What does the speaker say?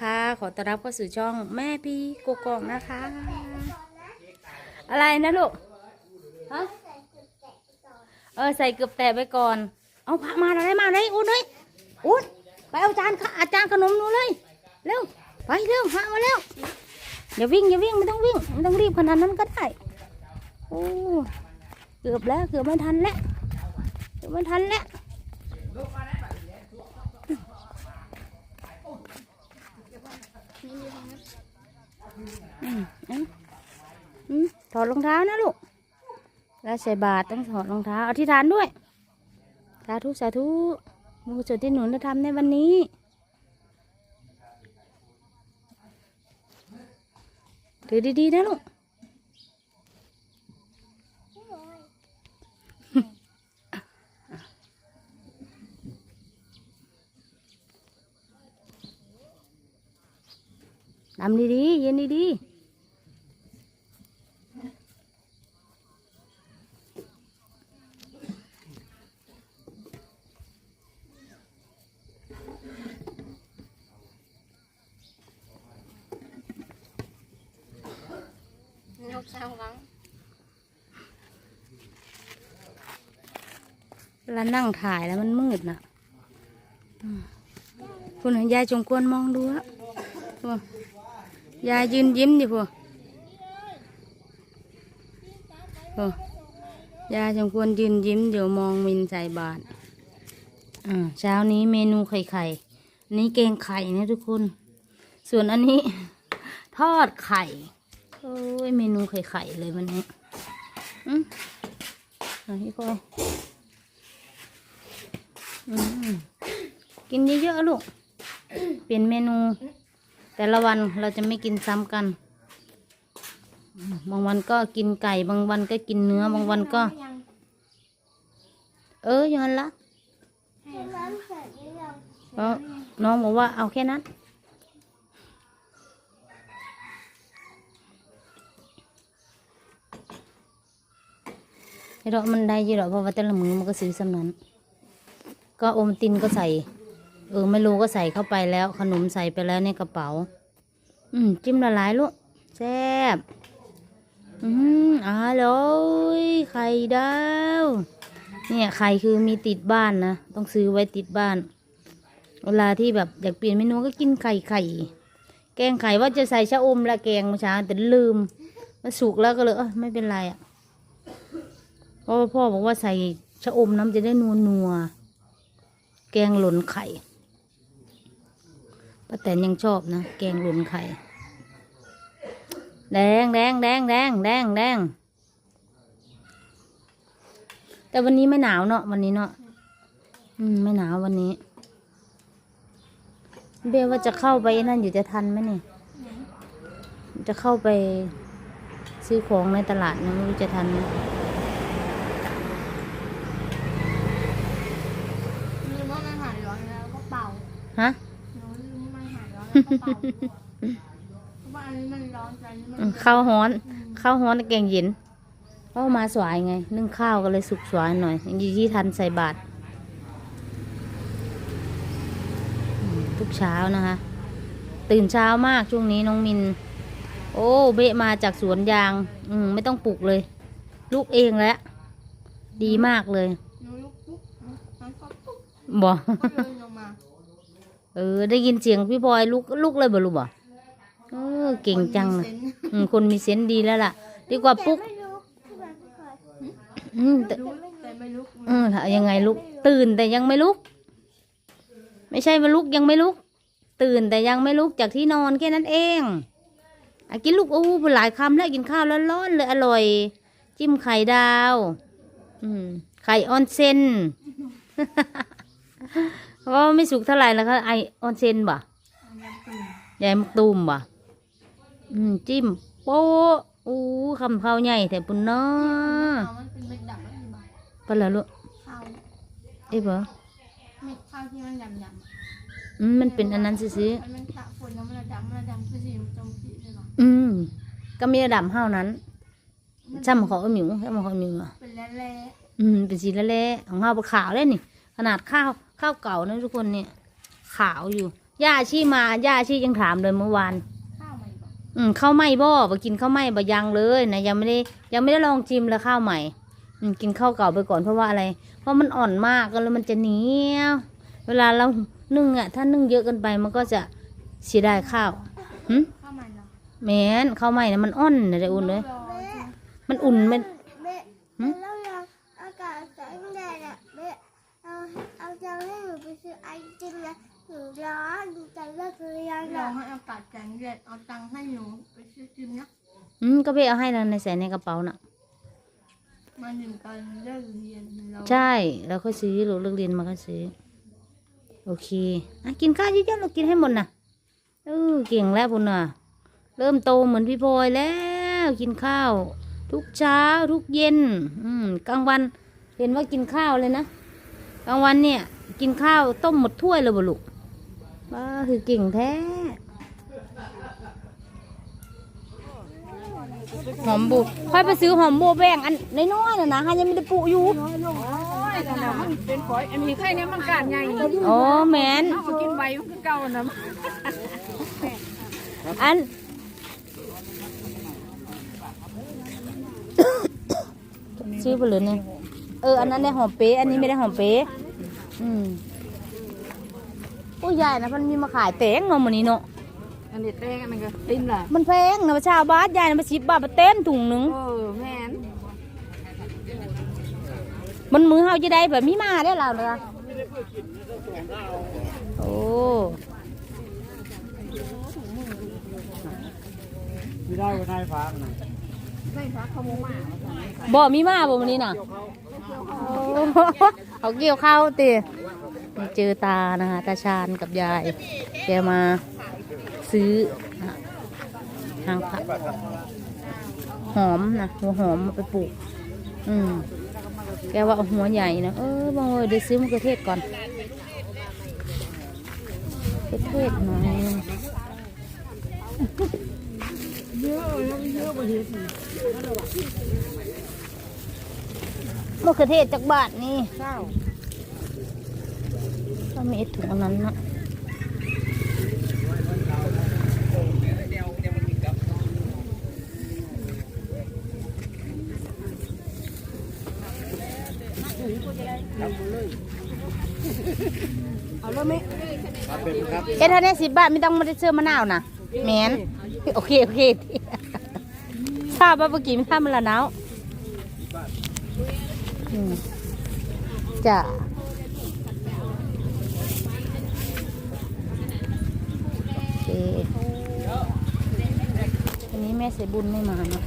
ค่ะ ขอต้อนรับเข้าสู่ช่องแม่พี่กกอกนะคะ อะไรนะลูกฮะเออใส่เกือบแตะไปก่อน เอาพระมาอะไรมาเลยอุ้นเลยอุ้นไปเอาจานค่ะอาจารย์ขนมหนูเลยเร็วไปเร็วพระมาเร็วอย่าวิ่งอย่าวิ่งไม่ต้องวิ่งไม่ต้องรีบขนาดนั้นก็ได้โอ้เกือบแล้วเกือบไม่ทันแล้วเกือบไม่ทันแล้ว อืมเอาอืม ถอดรองเท้านะลูก แล้วใส่บาตรต้องถอดรองเท้าอธิษฐานด้วย สาธุสาธุมูสุดที่หนูจะทำในวันนี้ถือดีๆนะลูกำดีๆ เย็นดีๆนกสร้างหวังเวลานั่งถ่ายแล้วมันมืดนะอืมคุณเห็นยายจงกวนมองดูอะพวก ยายยืนยิ้มอยู่พวกพวกยายจงกวนยืนยิ้มเดี๋ยวมองมินใส่บาตรอ่าเช้านี้เมนูไข่ไข่นี้แกงไข่นะทุกคน ส่วนอันนี้ ทอดไข่โอ้ยเมนูไข่ไข่เลยวันนี้อืมอันนี้ก็อืมกินเยอะๆลูก เปลี่ยนเมนู แต่ละวันเราจะไม่กินซ้ำกัน บางวันก็กินไก่ บางวันก็กินเนื้อ บางวันก็ เอออย่างนั้นละน้ำเสร็จหรืองเพราะน้องบอกว่าเอาแค่นั้นไอ้ดอกมันได้ยี่หรอเพราะว่าแต่ละมือมันก็ซื้อสำนั้น ก็อมตินก็ใส่ เออไม่รู้ก็ใส่เข้าไปแล้ว ขนมใส่ไปแล้วในกระเป๋า อืม จิ้มละลายลูกแซ่บอืมอร่อยไข่ดาวเนี่ยไข่คือมีติดบ้านนะ ต้องซื้อไว้ติดบ้าน เวลาที่แบบอยากเปลี่ยนเมนูก็กินไข่ไข่แกงไข่ว่าจะใส่ชะอมและแกงเมื่อเช้าแต่ลืมมันสุกแล้วก็เลยเออไม่เป็นไรอะเพราะว่าพ่อบอกว่าใส่ชะอมน้ำจะได้นัวนัวแกงหล่นไข่ ป้าแตนยังชอบนะ แกงหล่นไข่ แดงแดงแดงแดงแดงแดง แต่วันนี้ไม่หนาวเนาะวันนี้เนาะ อืม ไม่หนาววันนี้ เบลว่าจะเข้าไปนั่นอยู่จะทันไหมเนี่ยจะเข้าไปซื้อของในตลาดนะไม่รู้จะทันไหมลืมว่ามันหายร้อนแล้วก็เป่า ฮะ เป่าเพราะว่าอันนี้มันร้อนแต่อันนี้มันอืมข้าวฮ้อนข้าวฮ้อนแกงเย็นเพราะว่ามาสวายไง นึ่งข้าวก็เลยสุกสวายหน่อยยังดีที่ทันใส่บาตรอืมทุกเช้านะคะ ตื่นเช้ามากช่วงนี้น้องมิน โอ้เบะมาจากสวนยาง อืมไม่ต้องปลูกเลย ลูกเองแล้ว ดีมากเลยหนูลุกปุ๊บมันก็ปุ๊บบอกก็เดินลงมา เออ ได้ยินเสียงพี่พลอยลุกลุกเลยบ่ลูกบ่เออเก่งจังเลเลยยอืมคนมีเซนส์ดีแล้วล่ะ ดีกว่าปุ๊กไม่ลุกที่บ้านไม่เคยอืมแต่ลุกแต่ไม่ลุกเออถ้ายังไงลุก ตื่นแต่ยังไม่ลุก ไม่ใช่ว่าลุกยังไม่ลุก ตื่นแต่ยังไม่ลุกจากที่นอนแค่นั้นเองอะกินลูกอู้หลายคำแล้วกินข้าวร้อนๆเลยอร่อย จิ้มไข่ดาว อืมไข่ออนเซน เพราะว่าไม่สุกเท่าไหร่แล้วค่ะไอออนเซนบ่ยายมักตูมบ่ะอืมจิ้มโป๊ะอู้คำข้าวใหญ่แต่ปุ่นเนาะเอามันเป็นเม็ดดำแล้วมีใบไปแล้วลูกข้าวเอ้ยบ่เม็ดข้าวที่มันดำดำอืมมันเป็นอันนั้นซื้อมันมันตะฝนแล้วมันดำมันดำคือสีมันจมสีใช่ไหมๆอืมก็มีระดับเท่านั้นช่ำเขาเอาหมิวช่ำเขาเอาหมิวอะเป็นแร่อืมเป็นสีละเละของข้าวขาวเลยนี่ ขนาดข้าว ข้าวเก่านะทุกคนเนี่ย ขาวอยู่ย่าชีมาย่าชียังถามเลยเมื่อวานข้าวใหม่ก่อนอืมข้าวไหม้บ่ไปกินข้าวไหม้บ่ยังเลยนะยังไม่ได้ยังไม่ได้ลองชิมเลยข้าวใหม่ อืมกินข้าวเก่าไปก่อนเพราะว่าอะไร เพราะมันอ่อนมากแล้วมันจะเหนียวเวลาเรานึ่งอะถ้านึ่งเยอะเกินไปมันก็จะเสียดายข้าวหึข้าวใหม่เหรอแม้นข้าวใหม่นะมันอ่อนนะได้อุ่นเลยรอจริงมันอุ่นมัน แม่หืมแล้วเราอากาศแสงแดดอะแม่เอาเอาจะให้หนูไปซื้อไอติมนะหนูร้อนจะเลิก เรียนเราอะให้อากาศแสงแดดเอาตังค์ให้หนูไปซื้อจิมนะอืมก็ไปเอาให้แล้วในใส่ในกระเป๋าน่ะ มาหนึ่งกันเลิกเรียนเราใช่แล้วค่อยซื้อลูกเลิกเรียนมาก็ซื้อ โอเคอะกินข้าวเยอะๆเรากินให้หมดนะเออเก่งแล้วพุ่นน่ะ เริ่มโตเหมือนพี่พลอยแล้ว กินข้าว ทุกเช้าทุกเย็น อืมกลางวัน เห็นว่ากินข้าวเลยนะกลางวันเนี่ย กินข้าวต้มหมดถ้วยเลยบ่ลูก ว้าคือเก่งแท้ หอมบูค่อยไปซื้อหอมบัวแบ่งอันน้อยๆน่ะนะฮะยังไม่ได้ปลูกอยู่ มันเป็นฝอยอันนี้ไข่เนี่ยมันกาดใหญ่อ๋อแมนเอากินใบมันคือเก่านะอันซื้อไปเลยเนี่ยเออ อันนั้นเนี่ยหอมเป๊ะอันนี้ไม่ได้หอมเป๊ะอืม โอ้ยยายนะมันมีมาขายแตงเนาะมันนี้เนาะอันนี้แป้งอันนั้นก็ติ้มล่ะมันแพงนะชาวบ้านยายนะมาสิบบาทมาเต้นถุงหนึ่งเออแม่นมันมือเฮาจะได้แบบมีมาได้แล้วเลยโอ้ไม่ได้ก็ได้ฟ้านะไม่พักขโมยมาบ่มีมาบ่วันนี้น่ะโอ้เขาเกี่ยวข้าวตี เจอตานะคะตาชาญกับยาย แกมาซื้อหางผักหอมนะหัวหอมมาไปปลูก อืมแกว่าเอาหัวใหญ่นะเออบางเลยเดี๋ยวซื้อมะเขือเทศก่อนมะเขือเทศหน่อยมะเขือเทศจากบาทนี่เศร้า ก็มีไอ้ถุงอันนั้นนะเอ๊ะถ้าได้สิบบาทไม่ต้องมาได้เสื้อมะนาวนะแมนโอเค โอเคทราบว่าเมื่อกี้มันทำมันละหนาวอืมจ้ะ โอันนี้แม่เสบุญไม่มาเนาะ